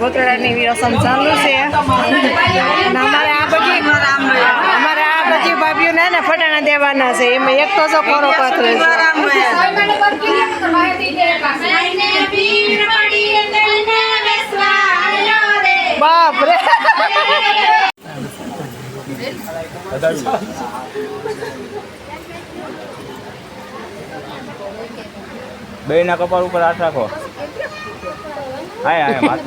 ગોતડાની રસમ ચાલુ છે. અને અમારે આ બધી અમારે આ બધી ભાભીઓને ને ફટાણા દેવાના છે. એમાં એક તો જો કોરો પાત્ર છે. બાપ રે. બે ના કપાળ ઉપર હાથ રાખો. હા આય વાત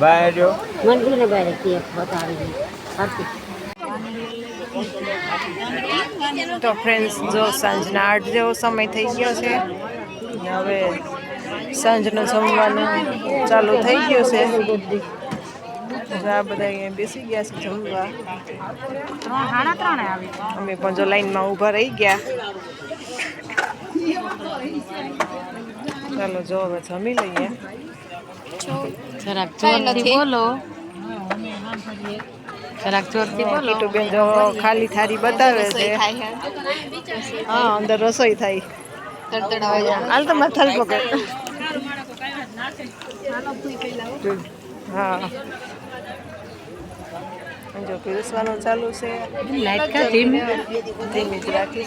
બાય જો મંદિરે બારે કેક બતાવી હતી તો ફ્રેન્ડ્સ જો સાંજના આઠ જેવો સમય થઈ ગયો છે હવે સાંજનો જમવાનું ચાલુ થઈ ગયો છે. આ બધા અહીંયા બેસી ગયા છે જમવા. અમે પણ જો લાઈનમાં ઊભા રહી ગયા. ચાલો જો હવે જમી લઈએ. જરાક જોરથી બોલો. જરાક જોરથી બોલો. બેન જો ખાલી થાળી બતાવે છે. હા. અંદર રસોઈ થાય. હાલ તો મારે થલ પકડ. હા. જો પીરસવાનું ચાલુ છે. લાઈટ કા ધીમી ધીમી જ રાખી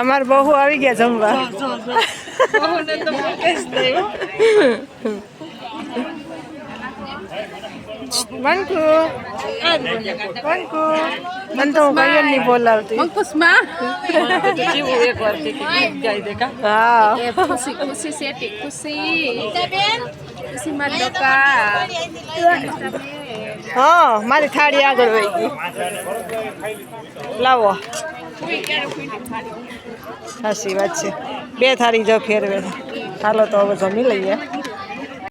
અમાર બહુ આવી ગયા જમવા. મને તો હું કઈ નહીં બોલાવતી હા. ખુશી ખુશી સેટી ખુશી. ખુશી માં ડોકા હા મારી થાળી આગળ વહી ગઈ. લાવો. સાચી વાત છે. બે થાળી જો ફેરવે. હાલો તો હવે જમી લઈએ.